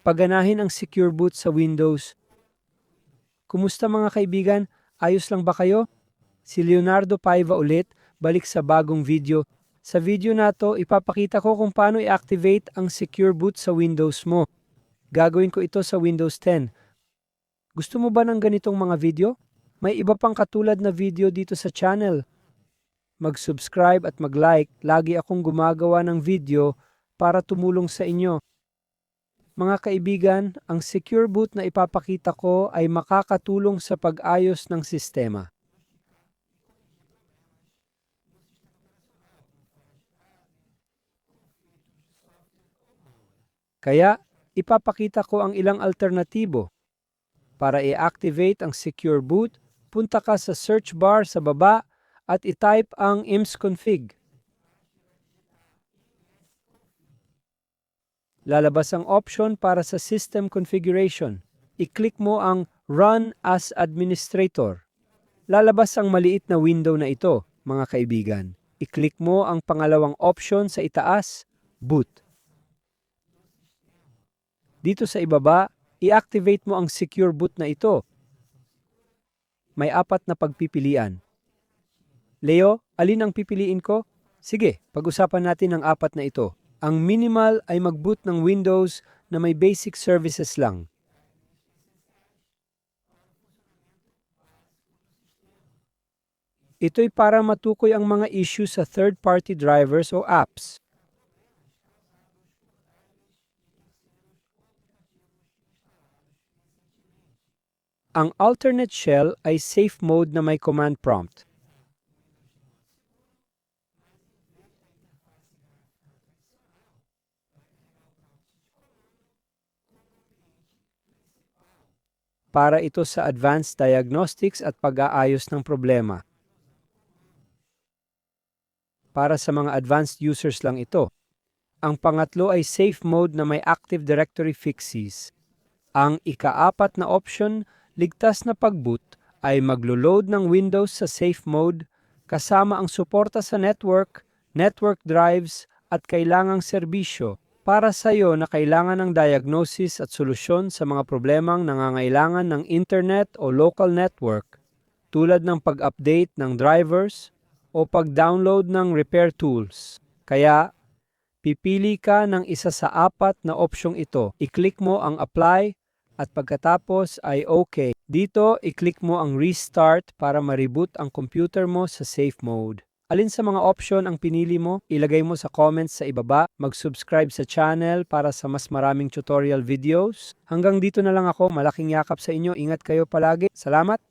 Paganahin ang Secure Boot sa Windows. Kumusta mga kaibigan? Ayos lang ba kayo? Si Leonardo Paiva ulit, balik sa bagong video. Sa video na to, ipapakita ko kung paano i-activate ang Secure Boot sa Windows mo. Gagawin ko ito sa Windows 10. Gusto mo ba ng ganitong mga video? May iba pang katulad na video dito sa channel. Mag-subscribe at mag-like. Lagi akong gumagawa ng video para tumulong sa inyo. Mga kaibigan, ang secure boot na ipapakita ko ay makakatulong sa pag-ayos ng sistema. Kaya, ipapakita ko ang ilang alternatibo. Para i-activate ang secure boot, punta ka sa search bar sa baba at i-type ang imsconfig. Lalabas ang option para sa system configuration. I-click mo ang Run as Administrator. Lalabas ang maliit na window na ito, mga kaibigan. I-click mo ang pangalawang option sa itaas, Boot. Dito sa ibaba, i-activate mo ang secure boot na ito. May apat na pagpipilian. Leo, alin ang pipiliin ko? Sige, pag-usapan natin ang apat na ito. Ang minimal ay mag-boot ng Windows na may basic services lang. Ito'y para matukoy ang mga issue sa third-party drivers o apps. Ang alternate shell ay safe mode na may command prompt. Para ito sa advanced diagnostics at pag-aayos ng problema. Para sa mga advanced users lang ito. Ang pangatlo ay safe mode na may active directory fixes. Ang ikaapat na option ligtas na pag-boot ay maglo-load ng Windows sa safe mode kasama ang suporta sa network, network drives at kailangang serbisyo para sa iyo na kailangan ng diagnosis at solusyon sa mga problemang nangangailangan ng internet o local network tulad ng pag-update ng drivers o pag-download ng repair tools. Kaya, pipili ka ng isa sa apat na opsyong ito. I-click mo ang apply at pagkatapos ay okay. Dito, i-click mo ang restart para ma-reboot ang computer mo sa safe mode. Alin sa mga option ang pinili mo? Ilagay mo sa comments sa ibaba. Mag-subscribe sa channel para sa mas maraming tutorial videos. Hanggang dito na lang ako. Malaking yakap sa inyo. Ingat kayo palagi. Salamat!